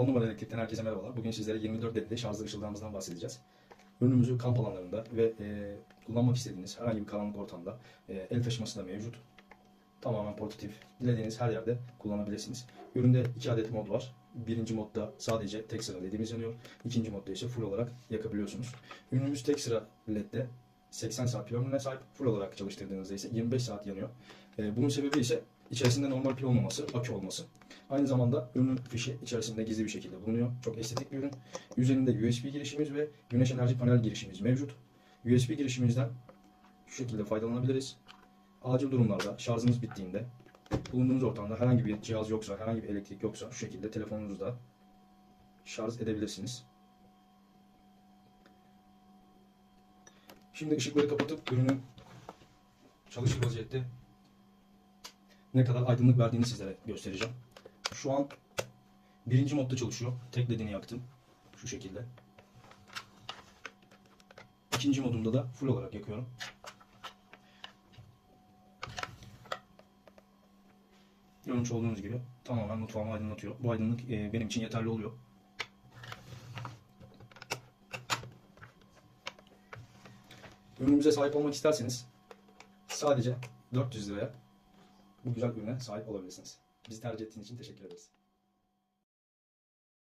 10 numara elektrikten herkese merhabalar. Bugün sizlere 24 ledli şarjlı ışıldağımızdan bahsedeceğiz. Ürünümüzü kamp alanlarında ve e, kullanmak istediğiniz herhangi bir karanlık ortamda e, el taşıması da mevcut. Tamamen portatif. Dilediğiniz her yerde kullanabilirsiniz. Üründe iki adet mod var. Birinci modda sadece tek sıra ledimiz yanıyor. İkinci modda ise full olarak yakabiliyorsunuz. Ürünümüz tek sıra ledde 80 saat pil ömrüne sahip. Full olarak çalıştırdığınızda ise 25 saat yanıyor. E, bunun sebebi ise içerisinde normal pil olmaması, akü olması. Aynı zamanda ürünün fişi içerisinde gizli bir şekilde bulunuyor. Çok estetik bir ürün. Üzerinde USB girişimiz ve güneş enerji panel girişimiz mevcut. USB girişimizden şu şekilde faydalanabiliriz. Acil durumlarda şarjınız bittiğinde bulunduğunuz ortamda herhangi bir cihaz yoksa, herhangi bir elektrik yoksa şu şekilde telefonunuzda şarj edebilirsiniz. Şimdi ışıkları kapatıp ürünün çalışır vaziyette ne kadar aydınlık verdiğini sizlere göstereceğim. Şu an birinci modda çalışıyor. Tek ledini yaktım. Şu şekilde. İkinci modumda da full olarak yakıyorum. Görmüş olduğunuz gibi tamamen mutfağımı aydınlatıyor. Bu aydınlık e, benim için yeterli oluyor. Ürünümüze sahip olmak isterseniz sadece 400 liraya bu güzel ürüne sahip olabilirsiniz. Bizi tercih ettiğiniz için teşekkür ederiz.